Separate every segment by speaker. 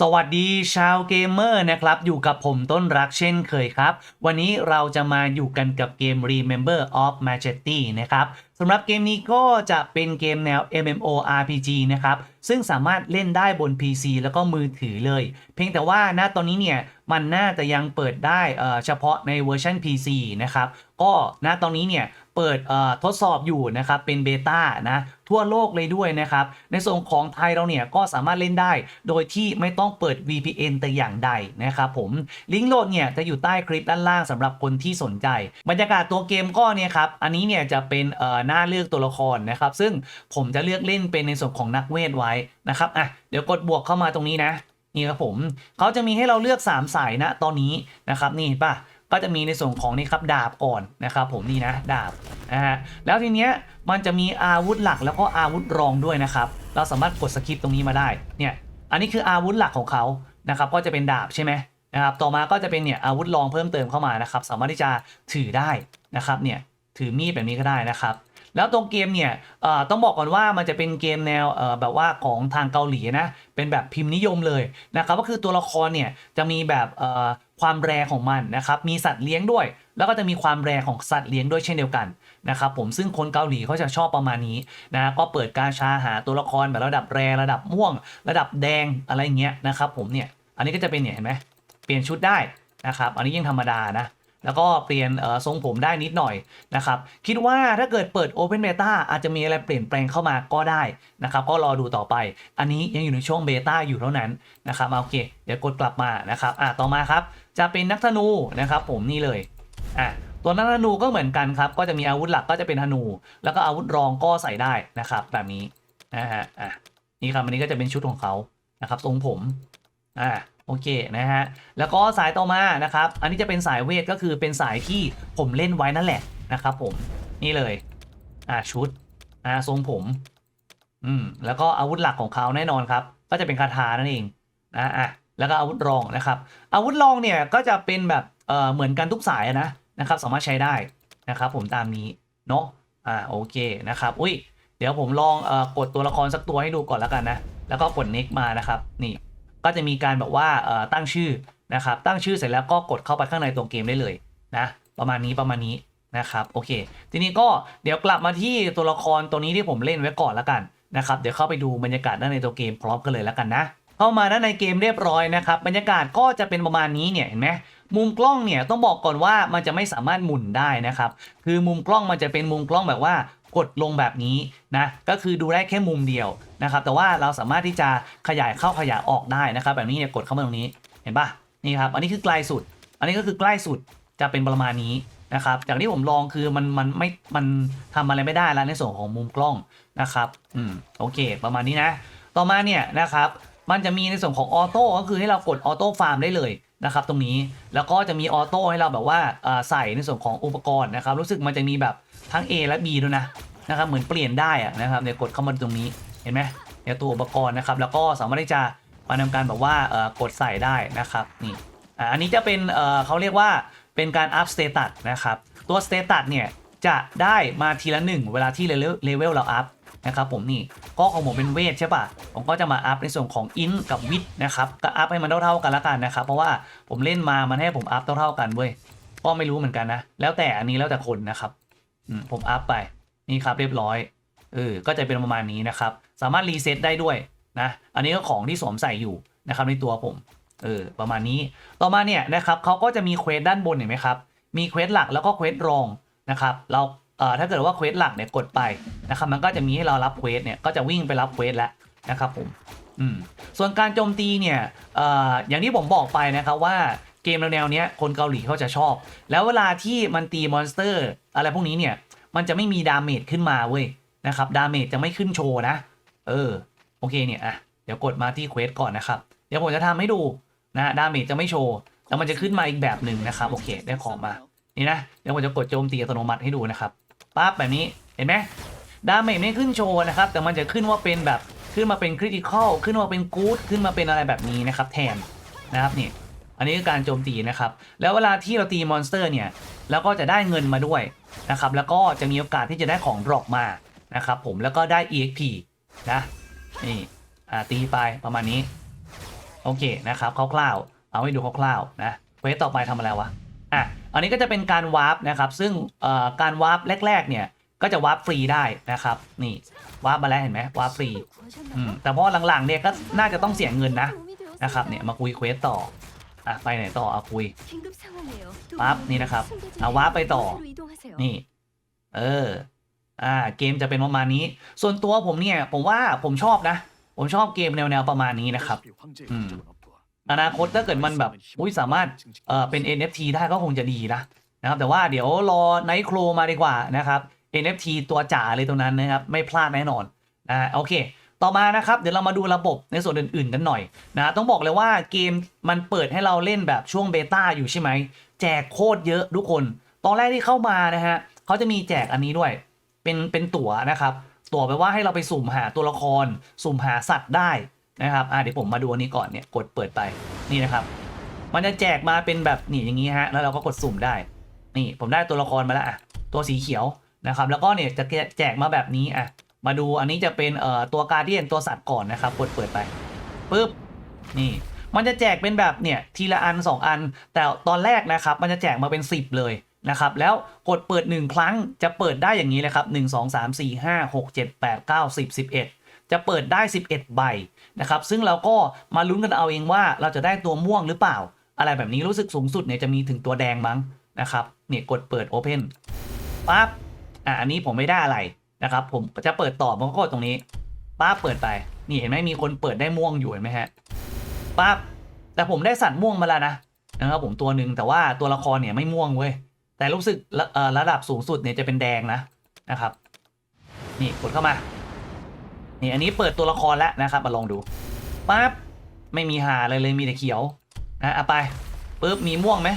Speaker 1: สวัสดีชาวเกมเมอร์นะครับ อยู่กับผมต้นรักเช่นเคยครับ วันนี้เราจะมาอยู่กันกับเกม Remember of Majesty นะครับสำหรับเกมนี้ก็จะเป็นเกมแนว MMORPG นะครับ ซึ่งสามารถเล่นได้บน PC แล้วก็มือถือเลย เพียงแต่ว่าณตอนนี้เนี่ย มันน่าจะยังเปิดได้เฉพาะในเวอร์ชัน PC นะครับ ก็ณตอนนี้เนี่ย เปิดทดสอบอยู่นะครับเป็นเบต้านะทั่วโลกเลยด้วยนะครับ ในส่วนของไทยเราเนี่ยก็สามารถเล่นได้ โดยที่ไม่ต้องเปิด VPN แต่อย่างใดนะครับผมลิงก์โหลดเนี่ยจะอยู่ใต้คลิปด้านล่างสำหรับคนที่สนใจ บรรยากาศตัวเกมก็เนี่ยครับอันนี้เนี่ยจะเป็นหน้าเลือกตัวละครนะครับซึ่งผมจะเลือกเล่นเป็นในส่วนของนักเวทไว้นะครับอะเดี๋ยวกดบวกเข้ามาตรงนี้นะนี่ครับผมเขาจะมีให้เราเลือก 3 สายนะตอนนี้นะครับนี่ป่ะ ก็จะมีในส่วนของนี่ครับดาบก่อนนะครับผมนี่นะดาบนะฮะแล้วทีเนี้ยมันจะมีอาวุธหลักแล้วก็อาวุธรองด้วยนะครับ เราสามารถกดสกิปตรงนี้มาได้เนี่ยอันนี้คืออาวุธหลักของเขานะครับก็จะเป็นดาบใช่ไหมนะครับต่อมาก็จะเป็นเนี่ยอาวุธรองเพิ่มเติมเข้ามานะครับสามารถที่จะถือได้นะครับเนี่ยถือมีดแบบนี้ก็ได้นะครับแล้วตรงเกมเนี่ยเอ่อต้องบอกก่อนว่ามันจะเป็นเกมแนวเอ่อแบบว่าของทางเกาหลีนะ เป็นแบบพิมพ์นิยมเลยนะครับ ก็คือตัวละครเนี่ยจะมีแบบเอ่อ ความแรงของมันนะครับมีสัตว์เลี้ยงด้วย แล้วก็จะมีความแรงของสัตว์เลี้ยงด้วยเช่นเดียวกันนะครับผมซึ่งคนเกาหลีเขาจะชอบประมาณนี้นะก็เปิดการชาหาตัวละครแบบระดับแรงระดับม่วง ระดับแดงอะไรเงี้ยนะครับผมเนี่ยอันนี้ก็จะเป็นเนี่ยเห็นไหมเปลี่ยนชุดได้นะครับอันนี้ยังธรรมดานะ แล้วก็เปลี่ยนทรงผมได้นิดหน่อยนะครับ คิดว่าถ้าเกิดเปิด Open Beta อาจจะมีอะไรเปลี่ยนแปลงเข้ามาก็ได้นะครับ ก็รอดูต่อไป อันนี้ยังอยู่ในช่วงเบต้าอยู่เท่านั้นนะครับอะโอเค เดี๋ยวกดกลับมานะครับอะต่อมาครับ จะเป็นนักธนูนะครับผมนี่เลยอะตัวนักธนูก็เหมือนกันครับ ก็จะมีอาวุธหลักก็จะเป็นธนู แล้วก็อาวุธรองก็ใส่ได้นะครับแบบนี้นะฮะอะนี่ครับอันนี้ก็จะเป็นชุดของเขานะครับทรงผมอะ โอเคนะฮะ แล้วก็สายต่อมานะครับ อันนี้จะเป็นสายเวทก็คือเป็นสายที่ผมเล่นไว้นั่นแหละนะครับผม นี่เลย อ่าชุด อ่าทรงผม อืม แล้วก็อาวุธหลักของเขาแน่นอนครับ ก็จะเป็นคาถานั่นเองนะอะ แล้วก็อาวุธรองนะครับ อาวุธรองเนี่ยก็จะเป็นแบบเอ่อเหมือนกันทุกสายนะนะครับ สามารถใช้ได้นะครับ ผมตามนี้เนาะ อ่าโอเคนะครับ อุ้ย เดี๋ยวผมลองเอ่อกดตัวละครสักตัวให้ดูก่อนแล้วกันนะ แล้วก็กด next มานะครับ นี่ ก็จะมีการแบบว่าตั้งชื่อนะครับ ตั้งชื่อเสร็จแล้วก็กดเข้าไปข้างในตัวเกมได้เลยนะประมาณนี้ประมาณนี้นะครับโอเค ทีนี้ก็เดี๋ยวกลับมาที่ตัวละครตัวนี้ที่ผมเล่นไว้ก่อนแล้วกันนะครับเดี๋ยวเข้าไปดูบรรยากาศด้านในตัวเกมพร้อมกันเลยแล้วกันนะเข้ามาด้านในเกมเรียบร้อยนะครับบรรยากาศก็จะเป็นประมาณนี้เนี่ยเห็นไหมมุมกล้องเนี่ยต้องบอกก่อนว่ามันจะไม่สามารถหมุนได้นะครับคือมุมกล้องมันจะเป็นมุมกล้องแบบว่า กดลงแบบนี้นะก็คือดูได้แค่มุมเดียวนะครับแต่ว่าเราสามารถที่จะขยายเข้าขยายออกได้นะครับแบบนี้เนี่ยกดเข้ามาตรงนี้เห็นปะนี่ครับอันนี้คือไกลสุด อันนี้ก็คือใกล้สุดจะเป็นประมาณนี้นะครับจากที่ผมลองคือมันมันไม่มันทำอะไรไม่ได้แล้วในส่วนของมุมกล้องนะครับอืมโอเค ประมาณนี้นะ ต่อมาเนี่ยนะครับมันจะมีในส่วนของออโต้ก็คือให้เรากดออโต้ฟาร์มได้เลย นะครับตรงนี้แล้วก็จะมีออโต้ให้เราแบบว่าใส่ในส่วนของอุปกรณ์นะครับ รู้สึกมันจะมีแบบทั้ง A และ B ด้วยนะนะครับเหมือนเปลี่ยนได้ะนะครับเดี๋ยวกดเข้ามาตรงนี้เห็นไหมเดี๋ยวตัวอุปกรณ์นะครับ แล้วก็สามารถที่จะมาทำการแบบว่ากดใส่ได้นะครับนี่อันนี้จะเป็นเขาเรียกว่าเป็นการอัพสเตตัสนะครับ ตัวสเตตัสเนี่ยจะได้มาทีละหนึ่งเวลาที่เลเวลเราอัพ นะครับผมนี่ก็ของผมเป็นเวทใช่ปะผมก็จะมาอัพในส่วนของอินกับวิทนะครับก็อัพให้มันเท่าๆกันละกันนะครับ เพราะว่าผมเล่นมามันให้ผมอัพเท่าๆกันเว้ยก็ไม่รู้เหมือนกันนะ แล้วแต่อันนี้แล้วแต่คนนะครับผมอัพไปนี่ครับเรียบร้อยเออก็จะเป็นประมาณนี้นะครับ สามารถรีเซ็ตได้ด้วยนะอันนี้ก็ของที่สวมใส่อยู่นะครับในตัวผมเออประมาณนี้ต่อมาเนี่ยนะครับเขาก็จะมีเควสด้านบนเห็นไหมครับมีเควสหลักแล้วก็เควสรองนะครับ เรา ถ้าเกิดว่าเควสหลักเนี่ยกดไปนะครับมันก็จะมีให้เรารับเควสเนี่ยก็จะวิ่งไปรับเควสแล้วนะครับผมอืมส่วนการโจมตีเนี่ยเอออย่างที่ผมบอกไปนะครับว่าเกมแนวๆเนี้ยคนเกาหลีเขาจะชอบ แล้วเวลาที่มันตีมอนสเตอร์ อะไรพวกนี้เนี่ยมันจะไม่มีดาเมจขึ้นมาเว้ยนะครับดาเมจจะไม่ขึ้นโชว์นะ เออโอเคเนี่ยอะเดี๋ยวกดมาที่เควสก่อนนะครับ เดี๋ยวผมจะทำให้ดูนะดาเมจจะไม่โชว์แต่มันจะขึ้นมาอีกแบบหนึ่งนะครับโอเค ได้ของมานี่นะเดี๋ยวผมจะกดโจมตีอัตโนมัติให้ดูนะครับ ปั๊บแบบนี้เห็นไหมดาเมจไม่ขึ้นโชว์นะครับ แต่มันจะขึ้นว่าเป็นแบบขึ้นมาเป็นคริติคอลขึ้นมาเป็นกู๊ดขึ้นมาเป็นอะไรแบบนี้นะครับ แทนนะครับนี่อันนี้คือการโจมตีนะครับ แล้วเวลาที่เราตีมอนสเตอร์เนี่ยแล้วก็จะได้เงินมาด้วยนะครับ แล้วก็จะมีโอกาสที่จะได้ของดรอปมานะครับ ผมแล้วก็ได้ EXP นะนี่อ่าตีไปประมาณนี้ โอเคนะครับคร่าวๆเอาให้ดูคร่าวๆนะเควสต่อไปทำอะไรวะ อะอันนี้ก็จะเป็นการวาร์ปนะครับ ซึ่งการวาร์ปแรก ๆ เนี่ยก็จะวาร์ปฟรีได้นะครับ นี่วาร์ปมาแล้วเห็นไหมวาร์ปฟรีอืมแต่พราะหลังๆเนี่ยก็น่าจะต้องเสียเงินนะนะครับเนี่ยมาคุยเควสต่ออะไปไหนต่อเอาคุย
Speaker 2: ปั๊บนี่นะครับเอา
Speaker 1: วา
Speaker 2: ว้า
Speaker 1: ร์ปไปต่อ
Speaker 2: อ
Speaker 1: นี่เอออ่าเกมจะเป็นประมาณนี้ ส่วนตัวผมเนี่ยผมว่าผมชอบนะ ผมชอบเกมแนวๆประมาณนี้นะครับ
Speaker 3: อืม
Speaker 1: อนาคตถ้าเกิดมันแบบอุ้ยสามารถเอ่อเป็น NFT ได้ก็คงจะดีนะนะครับ แต่ว่าเดี๋ยวรอไนท์โครมาดีกว่านะครับ NFT ตัวจ๋าเลยตรงนั้นนะครับ ไม่พลาดแน่นอนนะโอเค ต่อมานะครับ เดี๋ยวเรามาดูระบบในส่วนอื่นๆกันหน่อยนะต้องบอกเลยว่าเกมมันเปิดให้เราเล่นแบบช่วงเบต้าอยู่ใช่ไหมแจกโคตรเยอะทุกคน ตอนแรกที่เข้ามานะฮะเขาจะมีแจกอันนี้ด้วย เป็นเป็นตั๋วนะครับ ตั๋วแปลว่าให้เราไปสุ่มหาตัวละคร สุ่มหาสัตว์ได้ นะครับอ่าเดี๋ยวผมมาดูอันนี้ก่อนเนี่ยกดเปิดไปนี่นะครับ มันจะแจกมาเป็นแบบนี่อย่างนี้ฮะแล้วเราก็กดสุ่มได้ นี่ผมได้ตัวละครมาแล้วอะตัวสีเขียวนะครับ แล้วก็เนี่ยจะแจกมาแบบนี้อะมาดูอันนี้จะเป็นเอ่อตัวการเดียนตัวสัตว์ก่อนนะครับกดเปิดไปปุ๊บนี่มันจะแจกเป็นแบบเนี่ยทีละอัน 2 อัน แต่ตอนแรกนะครับ มันจะแจกมาเป็น 10 เลยนะครับแล้วกดเปิด 1 ครั้งจะเปิดได้อย่างนี้เลยครับ 1 2 3 4 5 6 7 8 9 10 11 จะเปิดได้ 11 ใบนะครับ ซึ่งเราก็มาลุ้นกันเอาเองว่าเราจะได้ตัวม่วงหรือเปล่า อะไรแบบนี้รู้สึกสูงสุดเนี่ยจะมีถึงตัวแดงมั้งนะครับเนี่ยกดเปิด Open ปั๊บอะอันนี้ผมไม่ได้อะไรนะครับ ผมจะเปิดต่อผมก็กดตรงนี้ปั๊บเปิดไป นี่เห็นไหมมีคนเปิดได้ม่วงอยู่เห็นไหมฮะปั๊บแต่ผมได้สัตว์ม่วงมาแล้วนะนะครับผมตัวหนึ่งแต่ว่าตัวละครเนี่ยไม่ม่วงเว้ยแต่รู้สึกระระดับสูงสุดเนี่ยจะเป็นแดงนะนะครับ นี่กดเข้ามา นี่อันนี้เปิดตัวละครแล้วนะครับ มาลองดูปั๊บไม่มีหาอะไรเลยมีแต่เขียวนะเอาไปปุ๊บมีม่วงไหม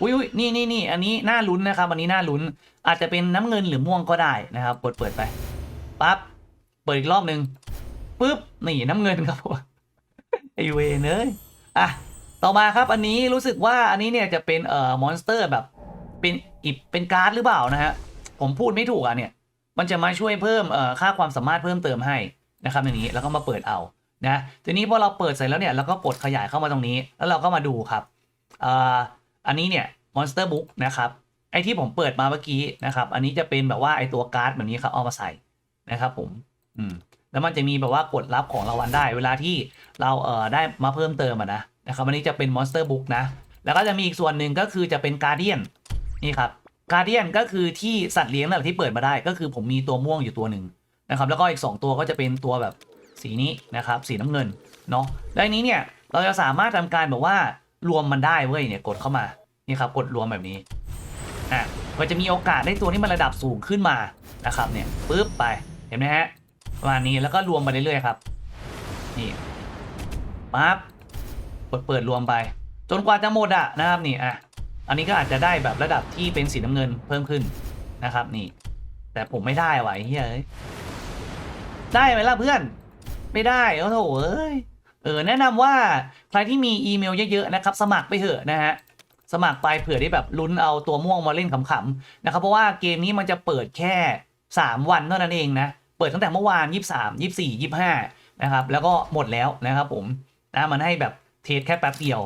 Speaker 1: อุ้ยนี่นี่นี่อันนี้น่าลุ้นนะครับอันนี้น่าลุ้น อาจจะเป็นน้ำเงินหรือม่วงก็ได้นะครับกดเปิดไปปั๊บเปิดอีกรอบหนึ่งปุ๊บนี่น้ำเงินครับผมไอเวนเอ้ยอะต่อมาครับอันนี้รู้สึกว่าอันนี้เนี่ยจะเป็นเอ่อมอนสเตอร์แบบเป็นอิบเป็นการ์ดหรือเปล่านะฮะผมพูดไม่ถูกอะเนี่ย มันจะมาช่วยเพิ่มเอ่อค่าความสามารถเพิ่มเติมให้ นะครับอย่างนี้แล้วก็มาเปิดเอานะทีนี้พอเราเปิดเสร็จแล้วเนี่ยเราก็กดขยายเข้ามาตรงนี้ แล้วเราก็มาดูครับอ,อันนี้เนี่ย Monster Book นะครับไอที่ผมเปิดมาเมื่อกี้นะครับ อันนี้จะเป็นแบบว่าไอตัวการ์ดแบบนี้ครับเอามาใส่นะครับผมอืมแล้วมันจะมีแบบว่ากดรับของรางวัลได้ เวลาที่เราเอ่อได้มาเพิ่มเติมอะนะนะครับอันนี้จะเป็น Monster Book นะ แล้วก็จะมีอีกส่วนหนึ่งก็คือจะเป็น Guardian นี่ครับ Guardian ก็คือที่สัตว์เลี้ยงนั่นแหละที่เปิดมาได้ ก็คือผมมีตัวม่วงอยู่ตัวหนึ่ง นะครับแล้วก็อีก 2 ตัวก็จะเป็นตัวแบบสีนี้นะครับสีน้ำเงินเนาะแล้วอันนี้เนี่ยเราจะสามารถทำการแบบว่ารวมมันได้เว้ยเนี่ยกดเข้ามานี่ครับกดรวมแบบนี้อะก็จะมีโอกาสได้ตัวที่มันระดับสูงขึ้นมานะครับเนี่ยปึ๊บไปเห็นไหมฮะประมาณนี้แล้วก็รวมไปเรื่อยๆครับนี่ปั๊บกดเปิดรวมไป จนกว่าจะหมดอะนะครับนี่อะอันนี้ก็อาจจะได้แบบระดับที่เป็นสีน้ำเงินเพิ่มขึ้นนะครับนี่ แต่ผมไม่ได้ไอ้เฮ้ย ได้ไหมล่ะเพื่อน ไม่ได้โอ้โหเอ้ยเออแนะนำว่าใครที่มีอีเมลเยอะๆนะครับ สมัครไปเถอะนะฮะสมัครไปเผื่อได้แบบลุ้นเอาตัวม่วงมาเล่นขำๆนะครับเพราะว่าเกมนี้มันจะเปิดแค่ 3 วันเท่านั้นเองนะเปิดตั้งแต่เมื่อวาน 23 24 25นะครับแล้วก็หมดแล้วนะครับผมนะมันให้แบบเทสแค่แป๊บเดียว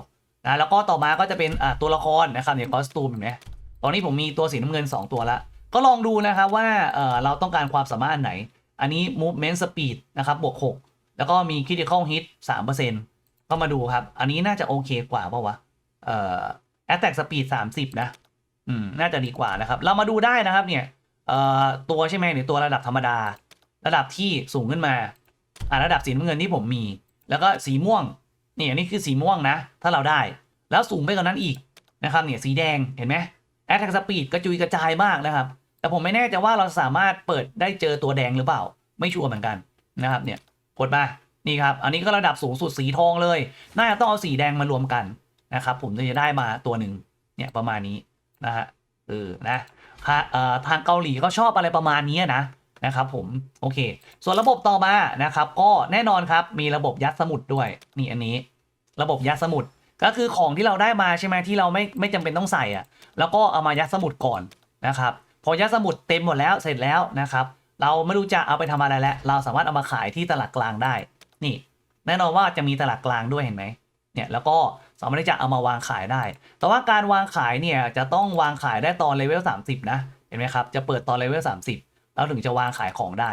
Speaker 1: นะแล้วก็ต่อมาก็จะเป็นตัวละครนะครับเนี่ยคอสตูมเห็นไหมตอนนี้ผมมีตัวสีน้ำเงิน 2 ตัวละก็ลองดูนะครับว่าเเราต้องการความสามารถไหน อันนี้ movement speed นะครับบวก 6 แล้วก็มี critical hit 3%ก็มาดูครับ อันนี้น่าจะโอเคกว่าเปล่าวะเอ่อ attack speed 30 นะ อืม น่าจะดีกว่านะครับ เรามาดูได้นะครับเนี่ยเอ่อตัวใช่ไหมหรือตัวระดับธรรมดา ระดับที่สูงขึ้นมา อ่าระดับสีน้ำเงินที่ผมมี แล้วก็สีม่วงนี่อันนี้คือสีม่วงนะ ถ้าเราได้ แล้วสูงไปกว่านั้นอีกนะครับเนี่ยสีแดงเห็นไหมแอตแทกสปีดกระจุยกระจายมากนะครับ แต่ผมไม่แน่ใจว่าเราสามารถเปิดได้เจอตัวแดงหรือเปล่า ไม่ชัวร์เหมือนกันนะครับเนี่ยกดมานี่ครับ อันนี้ก็ระดับสูงสุดสีทองเลย น่าจะต้องเอาสีแดงมารวมกันนะครับผมถึงจะได้มาตัวหนึ่งเนี่ยประมาณนี้นะฮะเออนะค่ะทางเกาหลีก็ชอบอะไรประมาณนี้นะนะครับผมโอเค ส่วนระบบต่อมานะครับ ก็แน่นอนครับมีระบบยัดสมุดด้วยนี่อันนี้ ระบบยัดสมุดก็คือของที่เราได้มาใช่ไหมที่เราไม่ไม่จำเป็นต้องใส่อะแล้วก็เอามายัดสมุดก่อนนะครับ พอยัดสมุดเต็มหมดแล้วเสร็จแล้วนะครับ เราไม่รู้จะเอาไปทำอะไรแล้ว เราสามารถเอามาขายที่ตลาดกลางได้ นี่ แน่นอนว่าจะมีตลาดกลางด้วยเห็นไหมเนี่ยแล้วก็สามารถที่จะเอามาวางขายได้ แต่ว่าการวางขายเนี่ยจะต้องวางขายได้ตอนเลเวล30 นะเห็นไหมครับจะเปิดตอนเลเวล30 แล้วถึงจะวางขายของได้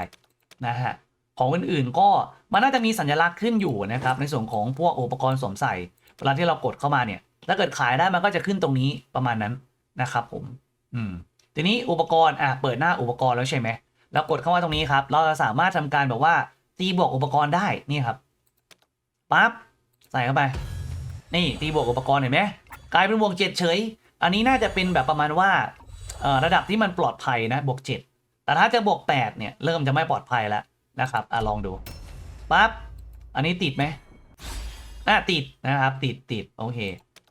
Speaker 1: นะฮะของอื่นๆก็มันน่าจะมีสัญลักษณ์ขึ้นอยู่นะครับในส่วนของพวกอุปกรณ์สวมใส่เวลาที่เรากดเข้ามาเนี่ยถ้าเกิดขายได้มันก็จะขึ้นตรงนี้ประมาณนั้นนะครับผม อืม ทีนี้อุปกรณ์อะเปิดหน้าอุปกรณ์แล้วใช่ไหมแล้วกดเข้ามาตรงนี้ครับ เราจะสามารถทำการแบบว่าตีบวกอุปกรณ์ได้นี่ครับปั๊บใส่เข้าไป นี่ตีบวกอุปกรณ์เห็นไหมกลายเป็นบวกเจ็ดเฉย อันนี้น่าจะเป็นแบบประมาณว่าเอ่อระดับที่มันปลอดภัยนะบวกเจ็ดแต่ถ้าจะบวกแปดเนี่ยเริ่มจะไม่ปลอดภัยแล้วนะครับอะลองดูปั๊บอันนี้ติดไหมอะติดนะครับ ติดติดโอเค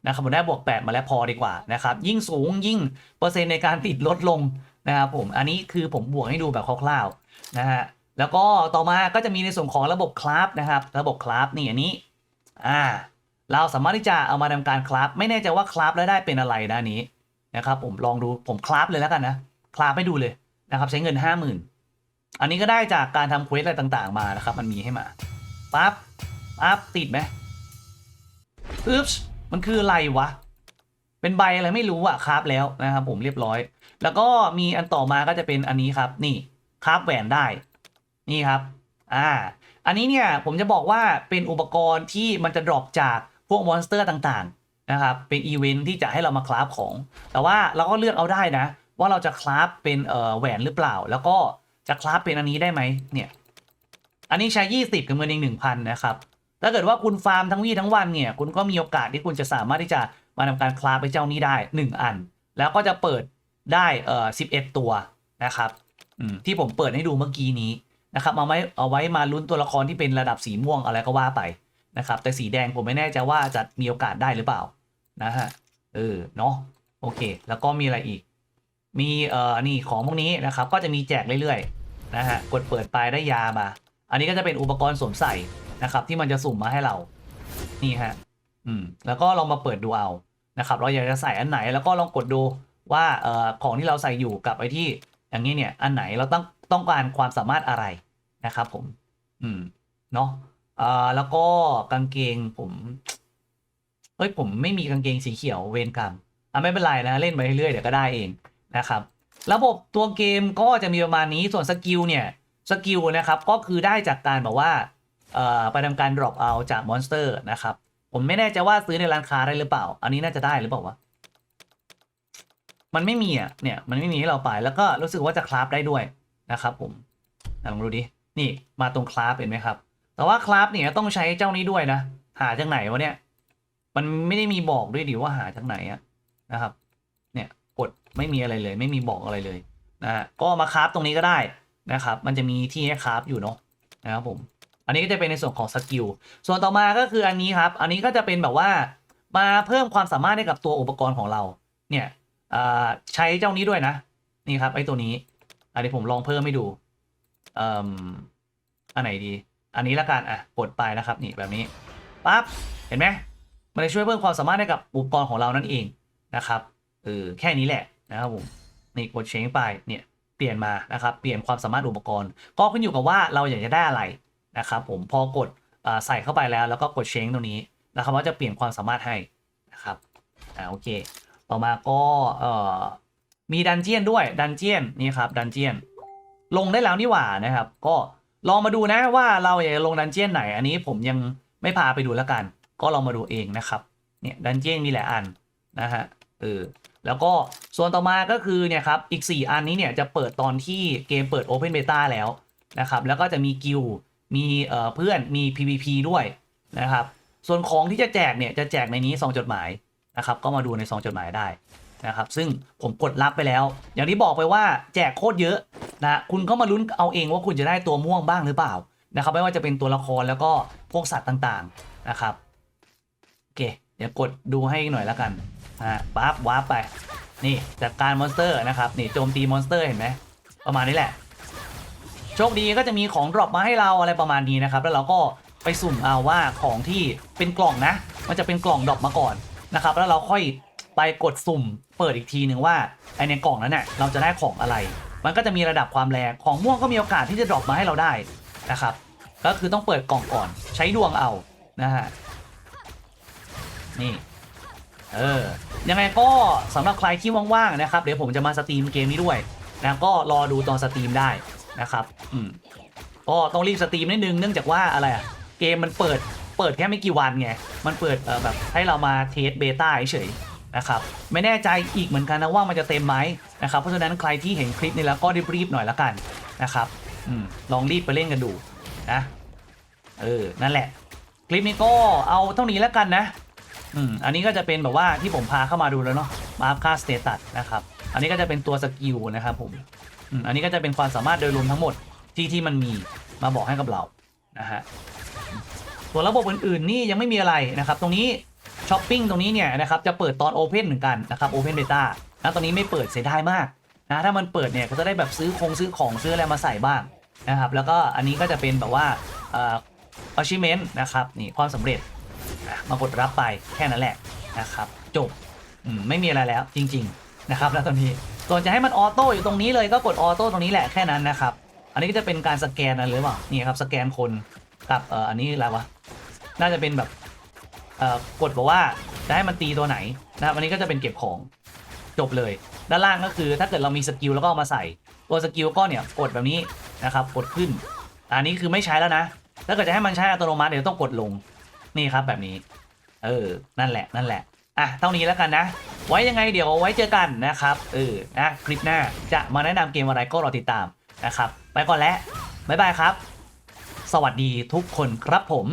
Speaker 1: นะครับผมได้บวก 8 มาแล้วพอดีกว่านะครับยิ่งสูงยิ่งเปอร์เซ็นต์ในการติดลดลงนะครับผมอันนี้คือผมบวกให้ดูแบบคร่าวๆนะฮะแล้วก็ต่อมาก็จะมีในส่วนของระบบคลาสนะครับระบบคลาสนี่อันนี้อ่าเราสามารถที่จะเอามาทำการคลาฟไม่แน่ใจว่าคลาฟแล้วได้เป็นอะไรด้านนี้นะครับผมลองดูผมคลาฟเลยแล้วกันนะคลาฟให้ดูเลยนะครับใช้เงิน 5 0,000 อันนี้ก็ได้จากการทำเควสอะไรต่างๆมานะครับมันมีให้มาปั๊บปั๊บติดไหมปึ๊บ มันคืออะไรวะ เป็นใบอะไรไม่รู้อะคราฟแล้วนะครับผมเรียบร้อย แล้วก็มีอันต่อมาก็จะเป็นอันนี้ครับ นี่คราฟแหวนได้ นี่ครับ อ่า อันนี้เนี่ยผมจะบอกว่าเป็นอุปกรณ์ที่มันจะดรอปจากพวกมอนสเตอร์ต่างๆนะครับ เป็นอีเวนท์ที่จะให้เรามาคราฟของ แต่ว่าเราก็เลือกเอาได้นะ ว่าเราจะคราฟเป็นเอ่อแหวนหรือเปล่า แล้วก็จะคราฟเป็นอันนี้ได้ไหมเนี่ย อันนี้ใช้ 20 กับเงินอีก1,000 นะครับ ถ้าเกิดว่าคุณฟาร์มทั้งวี่ทั้งวันเนี่ยคุณก็มีโอกาสที่คุณจะสามารถที่จะมาทำการคราฟไปเจ้านี้ได้ 1 อัน แล้วก็จะเปิดได้เอ่อ11ตัวนะครับที่ผมเปิดให้ดูเมื่อกี้นี้นะครับเอาไว้เอาไว้มาลุ้นตัวละครที่เป็นระดับสีม่วงอะไรก็ว่าไปนะครับ แต่สีแดงผมไม่แน่ใจว่าจะมีโอกาสได้หรือเปล่านะฮะเออเนาะโอเค แล้วก็มีอะไรอีก มีเอ่อนี่ของพวกนี้นะครับ ก็จะมีแจกเรื่อยๆนะฮะกดเปิดไปได้ยามา อันนี้ก็จะเป็นอุปกรณ์สวมใส่ นะครับ ที่มันจะสุ่มมาให้เรา นี่ฮะ อืม แล้วก็ลองมาเปิดดูเอานะครับ เราอยากจะใส่อันไหนแล้วก็ลองกดดูว่าเอ่อของที่เราใส่อยู่กับไอ้ที่ อย่างนี้เนี่ยอันไหนเราต้องต้องการความสามารถอะไรนะครับ ผม อืม เนาะอ่อแล้วก็กางเกงผมเฮ้ยผมไม่มีกางเกงสีเขียวเวรกรรมอะไม่เป็นไรนะเล่นไปเรื่อยๆเดี๋ยวก็ได้เองนะครับ ระบบตัวเกมก็จะมีประมาณนี้ส่วนสกิลเนี่ยสกิลนะครับ ก็คือได้จากการแบบว่า ไปทำการ drop เอาจากมอนสเตอร์นะครับ ผมไม่แน่ใจว่าซื้อในร้านค้าได้หรือเปล่า อันนี้น่าจะได้หรือเปล่าวะมันไม่มีอะเนี่ยมันไม่มีให้เราไปแล้วก็รู้สึกว่าจะคราฟได้ด้วยนะครับ ผมลองดูดินี่มาตรงคราฟเห็นไหมครับ แต่ว่าคราฟเนี่ยต้องใช้เจ้านี้ด้วยนะ หาจากไหนวะเนี่ย มันไม่ได้มีบอกด้วยดิว่าหาจากไหนอะนะครับ เนี่ยกดไม่มีอะไรเลย ไม่มีบอกอะไรเลยนะฮะก็มาคราฟตรงนี้ก็ได้นะครับ มันจะมีที่ให้คราฟอยู่เนาะนะครับผม อันนี้ก็จะเป็นในส่วนของสกิล ส่วนต่อมาก็คืออันนี้ครับ อันนี้ก็จะเป็นแบบว่ามาเพิ่มความสามารถให้กับตัวอุปกรณ์ของเรา เนี่ยใช้เจ้านี้ด้วยนะ นี่ครับไอ้ตัวนี้ อันนี้ผมลองเพิ่มให้ดูเอ่มอันไหนดี อันนี้ละกัน อะ กดไปนะครับ นี่แบบนี้ ปั๊บ เห็นไหมมันจะช่วยเพิ่มความสามารถให้กับอุปกรณ์ของเรานั่นเองนะครับเออแค่นี้แหละนะครับผม นี่กดเชงไป เนี่ย เปลี่ยนมานะครับ เปลี่ยนความสามารถอุปกรณ์ ก็ขึ้นอยู่กับว่าเราอยากจะได้อะไร นะครับผมพอกดอใส่เข้าไปแล้วแล้วก็กดเชงตรงนี้นะครับว่าจะเปลี่ยนความสามารถให้นะครับอ่าโอเค ต่อมาก็เอ่อมีดันเจียนด้วยดันเจียนนี่ครับดันเจียนลงได้แล้วนี่หว่านะครับ ก็ลองมาดูนะว่าเราอยากจะลงดันเจียนไหน อันนี้ผมยังไม่พาไปดูแล้วกัน ก็ลองมาดูเองนะครับเนี่ยดันเจียนมีหลายอันนะฮะเออแล้วก็ส่วนต่อมาก็คือเนี่ยครับอีก 4 อันนี้เนี่ยจะเปิดตอนที่เกมเปิด Open Beta แล้วนะครับแล้วก็จะมีกิล มีเพื่อนมี PVP ด้วยนะครับ ส่วนของที่จะแจกเนี่ยจะแจกในนี้ซองจดหมายนะครับ ก็มาดูในซองจดหมายได้นะครับ ซึ่งผมกดรับไปแล้ว อย่างที่บอกไปว่าแจกโคตรเยอะนะคุณก็มาลุ้นเอาเองว่าคุณจะได้ตัวม่วงบ้างหรือเปล่านะครับ ไม่ว่าจะเป็นตัวละครแล้วก็พวกสัตว์ต่างๆนะครับโอเคเดี๋ยวกดดูให้หน่อยแล้วกันนะฮะปั๊บวาร์ปไปนี่จากการมอนสเตอร์นะครับนี่โจมตีมอนสเตอร์เห็นไหมประมาณนี้แหละ โชคดีก็จะมีของดรอปมาให้เราอะไรประมาณนี้นะครับ แล้วเราก็ไปสุ่มเอาว่าของที่เป็นกล่องนะ มันจะเป็นกล่องดรอปมาก่อนนะครับ แล้วเราค่อยไปกดสุ่มเปิดอีกทีหนึ่งว่าไอในกล่องนั้นเนี่ยเราจะได้ของอะไร มันก็จะมีระดับความแรงของม่วงก็มีโอกาสที่จะดรอปมาให้เราได้นะครับ ก็คือต้องเปิดกล่องก่อน ใช้ดวงเอานะฮะนี่เออยังไงก็สำหรับใครที่ว่างๆนะครับ เดี๋ยวผมจะมาสตรีมเกมนี้ด้วยนะก็รอดูตอนสตรีมได้ นะครับอืมก็ต้องรีบสตรีมนิดนึงเนื่องจากว่าอะไรอะเกมมันเปิดเปิดแค่ไม่กี่วันไงมันเปิดเออแบบให้เรามาเทสเบต้าเฉยๆนะครับไม่แน่ใจอีกเหมือนกันนะว่ามันจะเต็มไหมนะครับเพราะฉะนั้นใครที่เห็นคลิปนี้แล้วก็รีบๆหน่อยละกันนะครับอืมลองรีบไปเล่นกันดูนะเออนั่นแหละ คลิปนี้ก็เอาเท่านี้แล้วกันนะอืมอันนี้ก็จะเป็นแบบว่าที่ผมพาเข้ามาดูแล้วเนาะมาอัพค่าสเตตัสนะครับอันนี้ก็จะเป็นตัวสกิลนะครับผม อันนี้ก็จะเป็นความสามารถโดยรวมทั้งหมดที่ที่มันมีมาบอกให้กับเรานะฮะส่วนระบบอื่นๆนี่ยังไม่มีอะไรนะครับ ตรงนี้ช้อปปิ้งตรงนี้เนี่ยนะครับจะเปิดตอนโอเพนเหมือนกันนะครับโอเพนเบต้านะตอนนี้ไม่เปิดเสียดายมากนะถ้ามันเปิดเนี่ยก็จะได้แบบซื้อคงซื้อของซื้ออะไรมาใส่บ้างนะครับแล้วก็อันนี้ก็จะเป็นแบบว่าเอ่อ achievement นะครับนี่ความสำเร็จมากดรับไปแค่นั้นแหละนะครับจบไม่มีอะไรแล้วจริง ๆนะครับ แล้วตอนนี้ ส่วนจะให้มันออโต้อยู่ตรงนี้เลยก็กดออโต้ตรงนี้แหละแค่นั้นนะครับ อันนี้ก็จะเป็นการสแกนอะไรหรือเปล่านี่ครับสแกนคนกับเอ่ออันนี้อะไรวะน่าจะเป็นแบบเอ่อกดบอกว่าจะให้มันตีตัวไหนนะครับอันนี้ก็จะเป็นเก็บของจบเลย ด้านล่างก็คือถ้าเกิดเรามีสกิลแล้วก็เอามาใส่ตัวสกิลก็เนี่ยกดแบบนี้นะครับกดขึ้น อันนี้คือไม่ใช้แล้วนะถ้าเกิดจะให้มันใช้อัตโนมัติเดี๋ยวต้องกดลงนี่ครับแบบนี้ เออนั่นแหละนั่นแหละอะเท่านี้แล้วกันนะ ไว้ยังไงเดี๋ยวไว้เจอกันนะครับเออนะคลิปหน้าจะมาแนะนำเกมอะไรก็รอติดตามนะครับ ไปก่อนแล้วบ๊ายบายครับ สวัสดีทุกคนครับผม